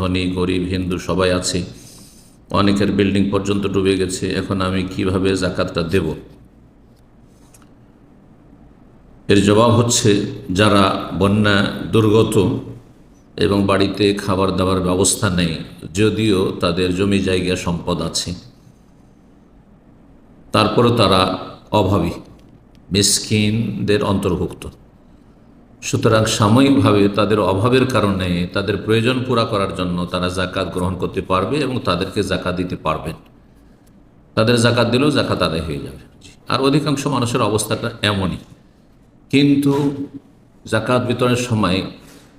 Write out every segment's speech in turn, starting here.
ধনী, গরিব, হিন্দু সবাই আছে। অনেকের বিল্ডিং পর্যন্ত ডুবে গেছে। এখন আমি কীভাবে জাকাতটা দেব? এর জবাব হচ্ছে, যারা বন্যা, দুর্গত এবং বাড়িতে খাবার দাবার ব্যবস্থা নেই, যদিও তাদের জমি জায়গা সম্পদ আছে। তারপরে তারা অভাবী, মিসকিনদের অন্তর্ভুক্ত। সুতরাং সাময়িকভাবে তাদের অভাবের কারণে তাদের প্রয়োজন পুরা করার জন্য তারা জাকাত গ্রহণ করতে পারবে এবং তাদেরকে জাকাত দিতে পারবেন তাদের জাকাত দিলেও জাকাত আদায় হয়ে যাবে। আর অধিকাংশ মানুষের অবস্থাটা এমনই। কিন্তু জাকাত বিতরণের সময়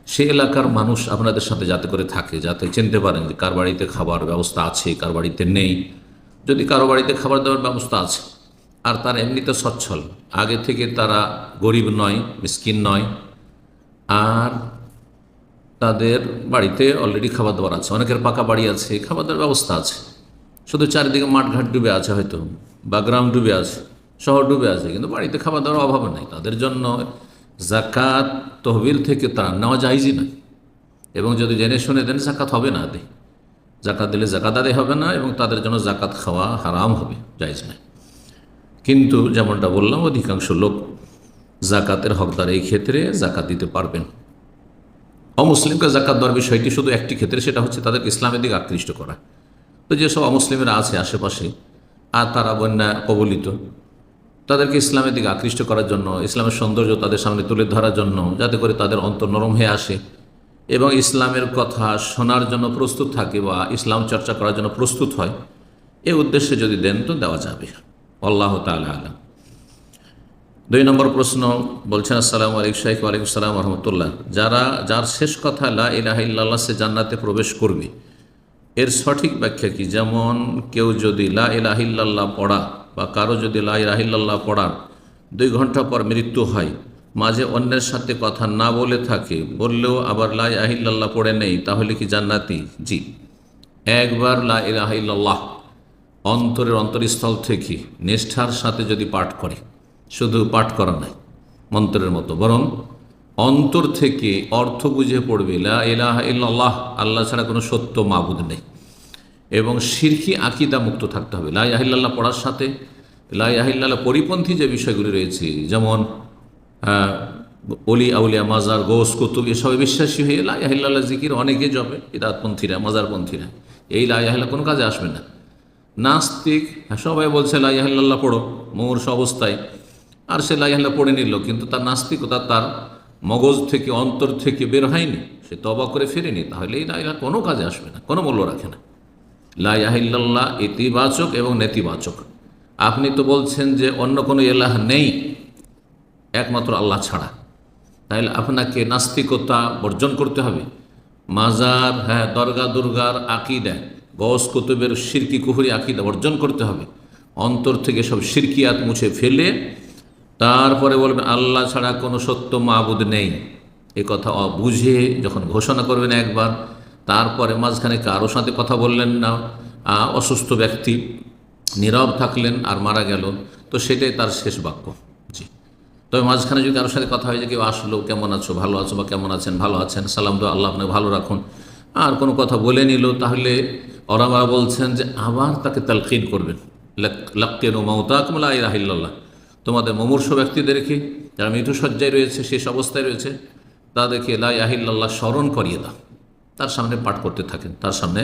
সে এলাকার মানুষ আপনাদের সাথে যাতে করে থাকে, যাতে চিনতে পারেন যে কার বাড়িতে খাবার ব্যবস্থা আছে, কার বাড়িতে নেই। যদি কারও বাড়িতে খাবার দাবার ব্যবস্থা আছে, আর তার এমনিতে সচ্ছল, আগে থেকে তারা গরিব নয়, মিসকিন নয় আর তাদের বাড়িতে অলরেডি খাবার দাবার আছে। অনেকের পাকা বাড়ি আছে খাবার দাবার ব্যবস্থা আছে। শুধু চারিদিকে মাঠঘাট ডুবে আছে হয়তো, বা গ্রাম ডুবে আছে, শহর ডুবে আছে, কিন্তু বাড়িতে খাবার দাবার অভাব নেই। তাদের জন্য জাকাত, তহবিল থেকে তারা নেওয়া যায়ই নয়। এবং যদি জেনে শুনে দেন, জাকাত হবে না আদে। জাকাত দিলে জাকাত আদে হবে না এবং তাদের জন্য জাকাত খাওয়া হারাম হবে যাইজ নয়। কিন্তু যেমনটা বললাম, অধিকাংশ লোক জাকাতের হকদার এই ক্ষেত্রে জাকাত দিতে পারবেন। অমুসলিমকে জাকাত দেওয়ার বিষয়টি শুধু একটি ক্ষেত্রে, সেটা হচ্ছে তাদের ইসলামের দিকে আকৃষ্ট করা। তো যেসব অমুসলিমেরা আছে আশেপাশে, আর তারা বন্যা কবলিত, তাদেরকে ইসলামের দিকে আকৃষ্ট করার জন্য, ইসলামের সৌন্দর্য তাদের সামনে তুলে ধরার জন্য, যাতে করে তাদের অন্তর নরম হয়ে আসে এবং ইসলামের কথা শোনার জন্য প্রস্তুত থাকে বা ইসলাম চর্চা করার জন্য প্রস্তুত হয়, এ উদ্দেশ্যে যদি দেন তো দেওয়া যাবে। আল্লাহ তালা আলম। দুই নম্বর প্রশ্ন বলছেন, আসসালাম আলাইকুম শাইখ ওয়ালাইকুম সালাম রহমতুল্লাহ। যারা, যার শেষ কথা, লা ইলাহা সে জান্নাতে প্রবেশ করবে। এর সঠিক ব্যাখ্যা কি? যেমন, কেউ যদি লা ইলাহিল্লাহ পড়া বা কারও যদি লা ইলাহিল্লাহ পড়ার দুই ঘণ্টা পর মৃত্যু হয়, মাঝে অন্যের সাথে কথা না বলে থাকে, বললেও আবার লা ইলাহিল্লাহ পড়ে নেই, তাহলে কি জান্নাতি? জি। একবার লা ইলাহিল্লাহ অন্তরের অন্তরস্থল থেকে নিষ্ঠার সাথে যদি পাঠ করে শুধু পাঠ করা নাই মন্ত্রের মতো। বরং অন্তর থেকে অর্থ বুঝে পড়বে লা ইলাহা ইল্লাল্লাহ আল্লাহ ছাড়া কোনো সত্য মাবুদ নেই। এবং শিরকি আকিদা মুক্ত থাকতে হবে। লা ইয়াহিল্লাহ পড়ার সাথে লা ইয়াহিল্লাহ পরিপন্থী যে বিষয়গুলি রয়েছে যেমন অলি আউলিয়া মাজার গোস কুতুব এসবে বিশ্বাসী হয়ে লা ইয়াহিল্লাহ জিকির অনেকে জবে ইদাতপন্থীরা মাজারপন্থীরা। এই লা ইয়াহিল্লাহ কোনো কাজে আসবে না। নাস্তিক হ্যাঁ, সবাই বলছে লা ইয়াহিল্লাহ পড়ো মূর্ষ অবস্থায়। আর সে লা ইয়াহিল্লাহ পড়ে নিল, কিন্তু তার নাস্তিকতা তার মগজ থেকে, অন্তর থেকে বের হয়নি। সে তবা করে ফেরেনি, তাহলে এই লা ইলাহা কোনো কাজে আসবে না, কোনো মূল্য রাখে না। লা ইয়াহিল্লাহ ইতিবাচক এবং নেতিবাচক। আপনি তো বলছেন যে অন্য কোনো এলাহ নেই, একমাত্র আল্লাহ ছাড়া। তাহলে আপনাকে নাস্তিকতা বর্জন করতে হবে। মাজার হ্যাঁ দরগা, দুর্গার আকিদা গস কুতুবের সিরকি কুহুরি আকিদা বর্জন করতে হবে। অন্তর থেকে সব সিরকিয়াত মুছে ফেলে তারপরে বলবেন, আল্লাহ ছাড়া কোনো সত্য মাবুদ নেই। এ কথা বুঝে যখন ঘোষণা করবেন একবার, তারপরে মাঝখানে কারও সাথে কথা বললেন না অসুস্থ ব্যক্তি, নীরব থাকলেন আর মারা গেল, তো সেটাই তার শেষ বাক্য। জি। তবে মাঝখানে যদি কারোর সাথে কথা হয় যে কেউ আসলো, কেমন আছো, ভালো আছো বা কেমন আছেন, ভালো আছেন, সালাম দো আল্লাহ আপনাকে ভালো রাখুন। আর কোনো কথা বলে নিল, তাহলে ওরামারা বলছেন যে আবার তাকে তালকিন করবেন। লাক্কেন ও মাউতাকমলা রাহিল্লাহ তোমাদের মমূর্ষ ব্যক্তিদেরকে যারা মৃত্যুসজ্জায় রয়েছে, শেষ অবস্থায় রয়েছে, তাদেরকে লাই ইয়াহিল্লাহ স্মরণ করিয়ে দাও। তার সামনে পাঠ করতে থাকেন, তার সামনে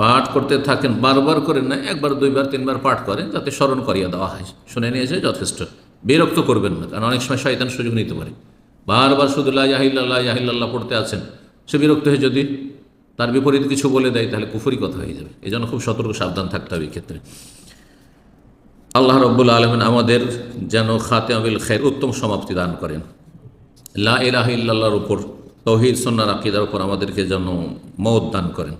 পাঠ করতে থাকেন, বারবার করে না, একবার, দুইবার, তিনবার পাঠ করেন, যাতে স্মরণ করিয়ে দেওয়া হয়। শুনে নিয়েছে যথেষ্ট। বিরক্ত করবেন না, কারণ অনেক সময় শয়তান সুযোগ নিতে পারে। বারবার শুধু লাই ইয়াহিল্লাহ ইয়াহিল্লাহ পড়তে আছেন, সে বিরক্ত হয়ে যদি তার বিপরীত কিছু বলে দেয়, তাহলে কুফুরি কথা হয়ে যাবে। এই জন্য খুব সতর্ক, সাবধান থাকতে হবে এই ক্ষেত্রে। আল্লাহ রব্বুল আলমিন আমাদের যেন খাতে আবিল খের উত্তম সমাপ্তি দান করেন। লা ইলাহ ইল্লাল্লাহর উপর তহির সন্ন্যার আকিদার উপর আমাদেরকে যেন মত দান করেন।